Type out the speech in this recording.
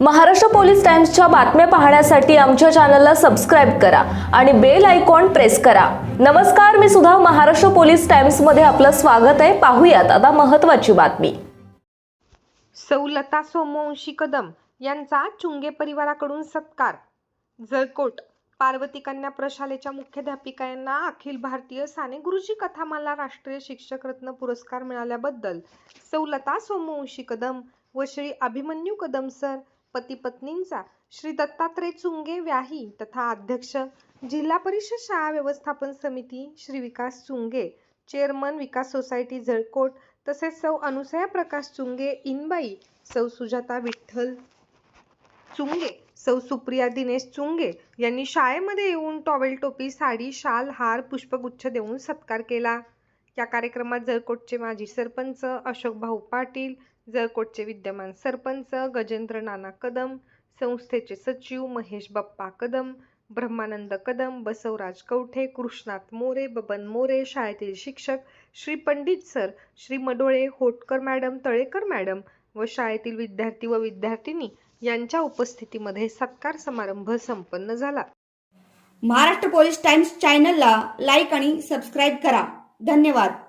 Maharashtra police टाइम्सच्या बातम्या पाहण्यासाठी आमच्या चॅनलला सबस्क्राईब करा आणि बेल आयकॉन प्रेस करा. नमस्कार मी सुद्धा महाराष्ट्र पोलीस टाइम्समध्ये आपलं स्वागत आहे. पाहूयात आता महत्त्वाची बातमी. सौलता सोमवंशी कदम यांचा चुंगे परिवाराकडून सत्कार. जळकोट पार्वती कन्या प्रशालेच्या मुख्याध्यापिका यांना अखिल भारतीय साने गुरुजी कथामाला राष्ट्रीय शिक्षक रत्न पुरस्कार मिळाल्याबद्दल सौलता सोमवंशी कदम व श्री अभिमन्यू कदम सर पती पत्नींचा श्री दत्तात्रय चुंगे व्याही तथा अध्यक्ष जिल्हा परिषद शाळा व्यवस्थापन समिती श्री विकास चुंगे चेअरमन विकास सोसायटी जळकोट तसेच सौ अनुसया प्रकाश चुंगे इनबाई सौ सुजाता विठ्ठल चुंगे सौ सुप्रिया दिनेश चुंगे यांनी शाळेमध्ये येऊन टॉवेल टोपी साडी शाल हार पुष्पगुच्छ देऊन सत्कार केला. या कार्यक्रमात जळकोटचे माजी सरपंच अशोक भाऊ पाटील जळकोटचे विद्यमान सरपंच गजेंद्र नाना कदम संस्थेचे सचिव महेश बप्पा कदम ब्रह्मानंद कदम बसवराज कवठे कृष्णात मोरे बबन मोरे शाळेतील शिक्षक Shri Pandit sir Shri Madole Hotkar madam Talekar madam व शाळेतील विद्यार्थी व विद्यार्थिनी यांच्या उपस्थितीमध्ये सत्कार समारंभ संपन्न झाला. महाराष्ट्र पोलीस टाइम्स चॅनलला लाईक आणि सबस्क्राईब करा. धन्यवाद.